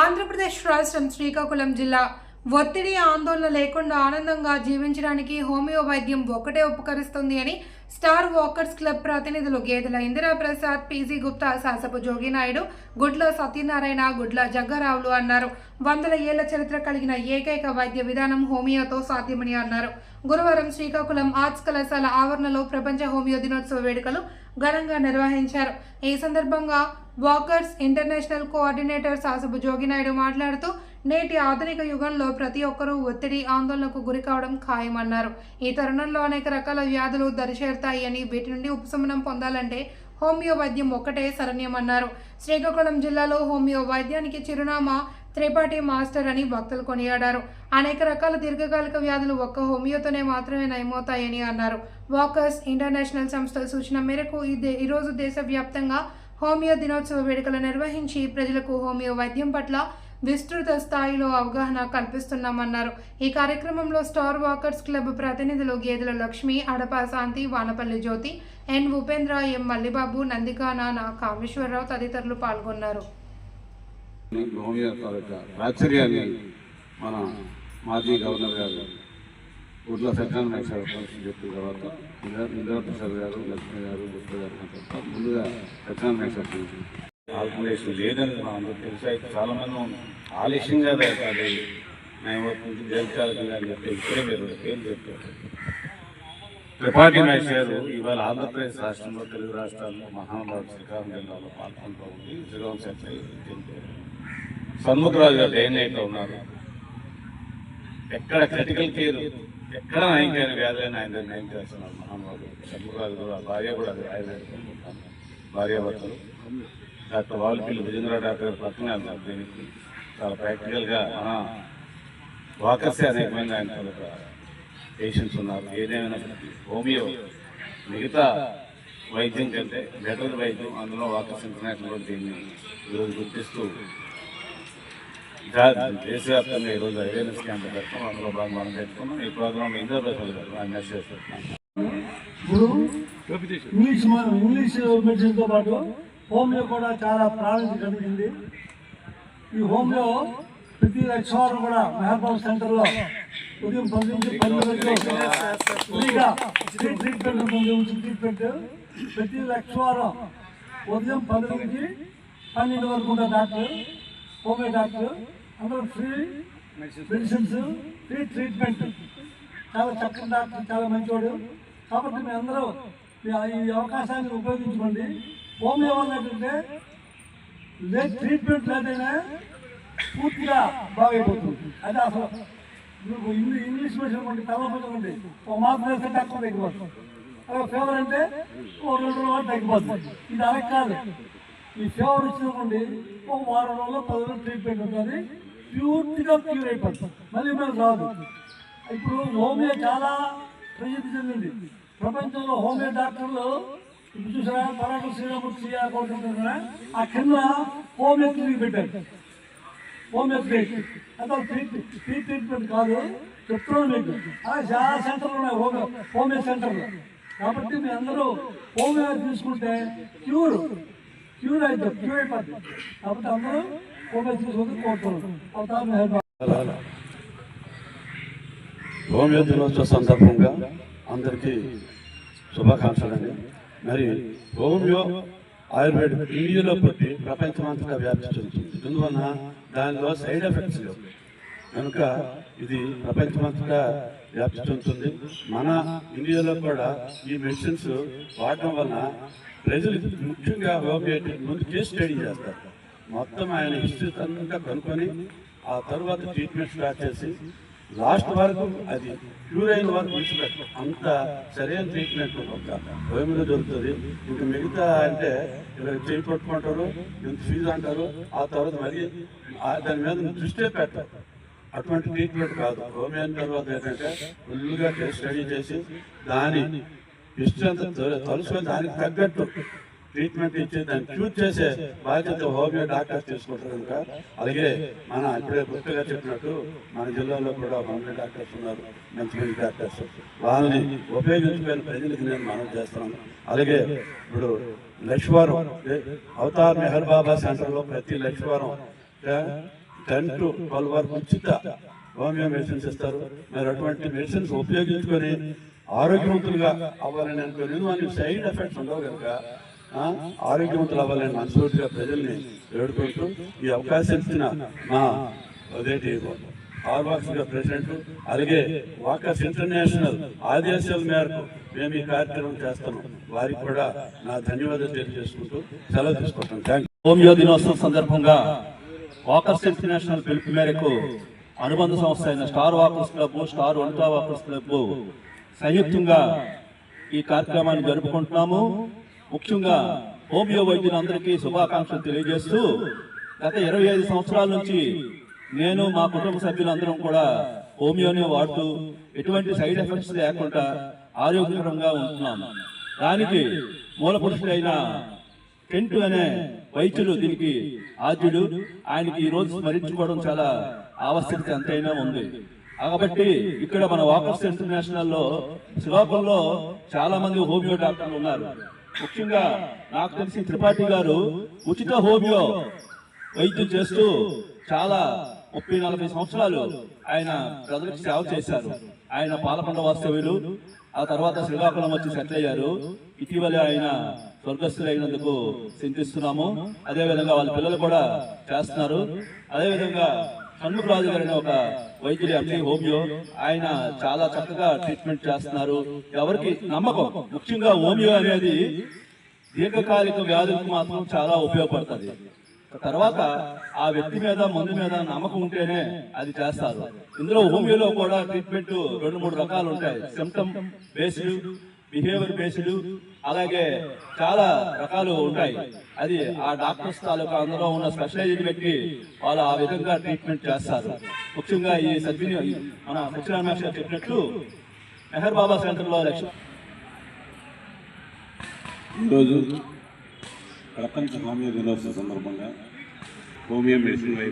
ఆంధ్రప్రదేశ్ రాష్ట్రం శ్రీకాకుళం జిల్లా ఒత్తిడి ఆందోళన లేకుండా ఆనందంగా జీవించడానికి హోమియో వైద్యం ఒకటే ఉపకరిస్తుంది అని స్టార్ వాకర్స్ క్లబ్ ప్రతినిధులు గేదెల ఇందిరా ప్రసాద్ పీజీ గుప్తా శాసపు జోగినాయుడు గుడ్ల సత్యనారాయణ గుడ్ల జగ్గారావులు అన్నారు. వందల ఏళ్ళ చరిత్ర కలిగిన ఏకైక వైద్య విధానం హోమియోతో సాధ్యమని అన్నారు. గురువారం శ్రీకాకుళం ఆర్ట్స్ కళాశాల ఆవరణలో ప్రపంచ హోమియో దినోత్సవ వేడుకలు ఘనంగా నిర్వహించారు. ఈ సందర్భంగా walkers international coordinator Sasabu Joginaidu మాట్లాడుతూ నేటి ఆధునిక యుగంలో ప్రతి ఒక్కరూ ఒత్తిడి ఆందోళనకు గురి కావడం ఖాయమన్నారు. ఈ తరుణంలో అనేక రకాల వ్యాధులు దరిచేరుతాయని వీటి నుండి ఉపశమనం పొందాలంటే హోమియో వైద్యం ఒక్కటే శరణ్యమన్నారు శ్రీకాకుళం జిల్లాలో హోమియో వైద్యానికి చిరునామా త్రిపాఠి మాస్టర్ అని భక్తులు కొనియాడారు. అనేక రకాల దీర్ఘకాలిక వ్యాధులు ఒక్క హోమియోతోనే మాత్రమే నయమవుతాయని అన్నారు. వాకర్స్ ఇంటర్నేషనల్ సంస్థల సూచన మేరకు ఈ దే- ఈరోజు దేశవ్యాప్తంగా హోమియో దినోత్సవ వేడుకలు నిర్వహించి ప్రజలకు హోమియో వైద్యం పట్ల విస్తృత స్థాయిలో అవగాహన కల్పిస్తున్నామన్నారు. ఈ కార్యక్రమంలో స్టార్ వాకర్స్ క్లబ్ ప్రతినిధులు గేదెల లక్ష్మి అడప శాంతి వానపల్లి జ్యోతి ఎన్ ఉపేంద్ర ఎం మల్లిబాబు నందికా నా కామేశ్వరరావు తదితరులు పాల్గొన్నారు. మన మాజీ గవర్నర్ గారు గుడ్ల సత్యనారాయణ సార్ పరిస్థితి చెప్పిన తర్వాత ఇంద్ర ప్రసాద్ గారు లక్ష్మి గారు గుప్తా గారు తర్వాత ముందుగా సత్యనారాయణ సార్ గురించి ఆర్గనైజేషన్ లేదని మా అందరూ తెలుసు. అయితే చాలా మంది ఆలస్యంగా అది న్యాయమూర్తి జయచాలకంగా అని చెప్పి ఇప్పుడే మీరు పేరు చెప్పారు. త్రిపాఠి నాయకులు ఇవాళ ఆంధ్రప్రదేశ్ రాష్ట్రంలో తెలుగు రాష్ట్రాల్లో మహానుభావుడు శ్రీకారం జిల్లాలో పాల్గొంటూ ఉంది శ్రీరామ్ సెంటర్ సన్ముఖరాజు గారు డే నైట్లో ఉన్నారు. ఎక్కడ క్రిటికల్ కేర్ ఎక్కడ నయం వ్యాధులైన ఆయన నయం చేస్తున్నారు మహానుభావులు సన్ముఖరాజు కూడా భార్య కూడా అది ఆయుర్వేదిక భార్యాభర్తలు డాక్టర్ వాల్పల్లి విజేంద్ర డాక్టర్ గారు పక్కనే అన్నారు దీనికి. చాలా ప్రాక్టికల్గా మన వాకర్సే అనేకమైన ఆయన పేషెంట్స్ ఉన్నారు. ఏదేమైనా హోమియో మిగతా వైద్యం కంటే బెటర్ వైద్యం అందులో వాకర్స్ ఇంటర్నేషనల్ కూడా దీన్ని ఈరోజు గుర్తిస్తూ దేశవ్యాప్తంగా ఈరోజు అవేర్నెస్ క్యాంప్ పెడతాం అందులో భాగంగా మనం పెట్టుకున్నాం. ఈ ప్రోగ్రామ్ ఇంద్ర ప్రసాద్ గారు ఆయన మెసేజ్ ఇప్పుడు ఇంగ్లీష్ మ- ఇంగ్లీష్ మెడిసిన్ పాటు హోమియో కూడా చాలా ప్రాణానికి కలిగింది. ఈ హోమియో ప్రతి లక్షవారం కూడా మెహబాబ్ సెంటర్లో ఉదయం పది నుంచి ఫ్రీగా ట్రీట్మెంట్ ఉంటుంది. ట్రీట్మెంట్. ప్రతి లక్షవారం ఉదయం పది పన్నెండు వరకు ఉన్న డాక్టర్. హోమియో డాక్టర్ అందరూ ఫ్రీ మెడిసిన్స్ ఫ్రీ ట్రీట్మెంట్. చాలా చక్కని డాక్టర్ చాలా మంచివాడు కాబట్టి మీ అందరూ ఈ- అవకాశాన్ని ఉపయోగించుకోండి. హోమియో వల్ల ఏంటంటే లేదు ట్రీట్మెంట్ లేదైనా పూర్తిగా బాగైపోతుంది. అది అసలు మీకు ఇంగ్లీ ఇంగ్లీష్ మెడిసిన్ ఉంటే తలపోతుంది ఒక మాత్రం వేస్తే తక్కువ తగ్గిపోతుంది. ఫీవర్ అంటే ఓ రెండు రోజులు తగ్గిపోతుంది. ఇది అలా కాదు. ఈ ఫీవర్ వచ్చినప్పుడు ఒక వారం రోజులు పది రోజులు ట్రీట్మెంట్ ఉంటుంది. పూర్తిగా క్యూర్ అయిపోతుంది మళ్ళీ మనకు రాదు. ఇప్పుడు హోమియో చాలా ప్రసిద్ధి చెందింది. ప్రపంచంలో హోమియో డాక్టర్లు ఇప్పుడు చూసారా? పరాట శ్రీరామూర్తి చేయాలనుకుంటున్నారా ఆ కింద హోమియో క్లినిక్ పెట్టారు. Homeo clinic. అంటే ట్రీట్మెంట్ ఫ్రీ ట్రీట్మెంట్ కాదు. చెప్తున్నాను మీకు. అలా చాలా సెంటర్లు ఉన్నాయి హోమియో హోమియో సెంటర్లు. కాబట్టి మీ అందరూ హోమియో తీసుకుంటే క్యూర్. క్యూర్ అవుతుంది క్యూర్ అయిపోతుంది కాబట్టి అందరూ హోమియో తీసుకుంటే కోరుతున్నాను అవుతా హోమియో దినోత్సవ సందర్భంగా అందరికీ శుభాకాంక్షలండి. మరి హోమియో ఆయుర్వేద ఇండియాలో పుట్టి ప్రపంచమంతటా వ్యాప్తి చెందుతుంది. ఎందువలన? దానిలో సైడ్ ఎఫెక్ట్స్ లేవు. కనుక ఇది ప్రపంచమంతటా వ్యాప్తి చెందుతుంది. మన ఇండియాలో కూడా ఈ మెడిసిన్స్ వాడటం వలన ప్రజలు ముఖ్యంగా హోమియోపతి ముందు కేసు స్టడీ చేస్తారు. మొత్తం ఆయన హిస్టరీ అంతా కనుక్కొని ఆ తర్వాత ట్రీట్మెంట్ స్టార్ట్ చేసి లాస్ట్ వరకు అది క్యూర్ అయిన వరకు విడిచిపెట్టరు అంత సరైన ట్రీట్మెంట్ ఒక భయంలో దొరుకుతుంది. ఇంకా మిగతా అంటే ఇలా చేయి పట్టుకుంటారు ఇంత ఫీజు అంటారు ఆ తర్వాత మరి దాని మీద దృష్టి పెట్టారు. అటువంటి ట్రీట్మెంట్ కాదు. హోమియోన్ తర్వాత ఏంటంటే ఫుల్గా స్టడీ చేసి దాని హిస్టరీ అంతా దానికి తగ్గట్టు ట్రీట్మెంట్ ఇచ్చి దాన్ని క్యూర్ చేసే బాధ్యత హోమియో డాక్టర్స్ తీసుకుంటారు కనుక అలాగే మన ఇప్పుడే గుర్తుగా చెప్పినట్టు మన జిల్లాలో కూడా హోమియో డాక్టర్స్ ఉన్నారు మంచి మంచి డాక్టర్స్. వాళ్ళని ఉపయోగించుకునే ప్రజలకు నేను మనం చేస్తున్నాను. అలాగే ఇప్పుడు లక్ష్వారం అవతార్ మెహర్ బాబా సెంటర్లో ప్రతి లక్ష్వారం టెన్ టు ట్వెల్వ్ వరకు ఉచిత హోమియో మెడిసిన్స్ ఇస్తారు. మరి అటువంటి మెడిసిన్స్ ఉపయోగించుకొని ఆరోగ్యవంతులుగా అవ్వాలని అనుకుని మనకి సైడ్ ఎఫెక్ట్స్ ఉండవు కనుక ఆరోగ్యవంతులు అవ్వాలని మనస్ఫూర్తిగా ప్రజల్ని వేడుకుంటూ ఈ అవకాశం ఇచ్చిన మా అదేంటి ఆర్వాక్స్గా ప్రెసిడెంట్ అలాగే వాకర్స్ ఇంటర్నేషనల్ ఆదేశాల మేరకు మేము ఈ కార్యక్రమం చేస్తున్నాం. వారికి కూడా నా ధన్యవాదాలు తెలియజేసుకుంటూ సెలవు తీసుకుంటాం థ్యాంక్ హోమియో దినోత్సవం సందర్భంగా వాకర్స్ ఇంటర్నేషనల్ పిలుపు మేరకు అనుబంధ సంస్థ అయిన star walkers club star Vanita walkers club సంయుక్తంగా ఈ కార్యక్రమాన్ని జరుపుకుంటున్నాము. ముఖ్యంగా హోమియో వైద్యులందరికీ శుభాకాంక్షలు తెలియజేస్తూ గత ఇరవై ఐదు సంవత్సరాల నుంచి నేను మా కుటుంబ సభ్యులందరం కూడా హోమియోని వాడుతూ ఎటువంటి సైడ్ ఎఫెక్ట్స్ లేకుండా ఆరోగ్యకరంగా ఉంటున్నాము దానికి మూల పురుషుడైన టెంట్ అనే వైద్యులు దీనికి ఆద్యుడు ఆయనకి ఈ రోజు స్మరించుకోవడం చాలా ఆవశ్యకత ఎంతైనా ఉంది. కాబట్టి ఇక్కడ మన వాకర్స్ ఇంటర్నేషనల్లో శ్రీకాకుళంలో చాలా మంది హోమియో డాక్టర్లు ఉన్నారు. ముఖ్యంగా నాకు తెలిసి త్రిపాఠి గారు ఉచిత హోమియో వైద్యం చేస్తూ చాలా ముప్పై నలభై సంవత్సరాలు ఆయన ప్రజలకు సేవ చేశారు. ఆయన పాలకొండ వాస్తవ్యులు ఆ తర్వాత శ్రీకాకుళం వచ్చి సెటిల్ అయ్యారు. ఇటీవల ఆయన స్వర్గస్థులైనందుకు చింతిస్తున్నాము. అదేవిధంగా వాళ్ళ పిల్లలు కూడా చేస్తున్నారు. అదేవిధంగా షణ్ముఖరాజు రాజు అనే ఒక వైద్యులు ఎండి హోమియో ఆయన చాలా చక్కగా ట్రీట్మెంట్ చేస్తున్నారు. ఎవరికి నమ్మకం? ముఖ్యంగా హోమియో అనేది దీర్ఘకాలిక వ్యాధులకు మాత్రం చాలా ఉపయోగపడుతుంది. తర్వాత ఆ వ్యక్తి మీద మందు మీద నమ్మకం ఉంటేనే అది చేస్తారు. ఇందులో హోమియోలో కూడా ట్రీట్మెంట్ రెండు మూడు రకాలు ఉంటాయి. సిమ్టమ్ బేస్డ్ బిహేవియర్ బేస్డ్ అలాగే చాలా రకాలు ఉంటాయి. అది ఆ డాక్టర్స్ తాలూకా అందులో ఉన్న స్పెషలైజ్డ్ వ్యక్తి వాళ్ళు ఆ విధంగా ట్రీట్మెంట్ చేస్తారు. ముఖ్యంగా ఈ సద్విని మన సత్యనారాయణ గారు చెప్పినట్లు మెహర్ బాబా సెంటర్లో లక్ష్యం ఈరోజు ప్రపంచ హామీ దినోత్సవ సందర్భంగా 后面没事没